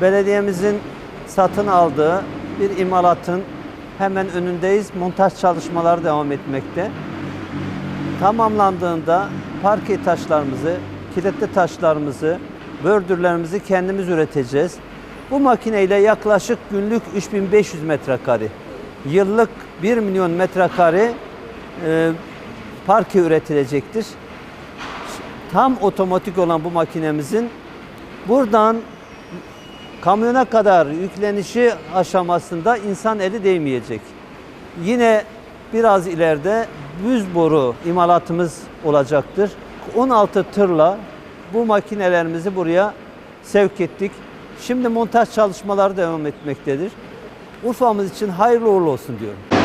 belediyemizin satın aldığı bir imalatın hemen önündeyiz. Montaj çalışmaları devam etmekte. Tamamlandığında parke taşlarımızı, kilitli taşlarımızı, bördürlerimizi kendimiz üreteceğiz. Bu makineyle yaklaşık günlük 3500 metrekare, yıllık 1 milyon metrekare e, parke üretilecektir. Tam otomatik olan bu makinemizin buradan kamyona kadar yüklenişi aşamasında insan eli değmeyecek. Yine biraz ileride büz boru imalatımız olacaktır. 16 tırla bu makinelerimizi buraya sevk ettik. Şimdi montaj çalışmaları devam etmektedir. Urfa'mız için hayırlı uğurlu olsun diyorum.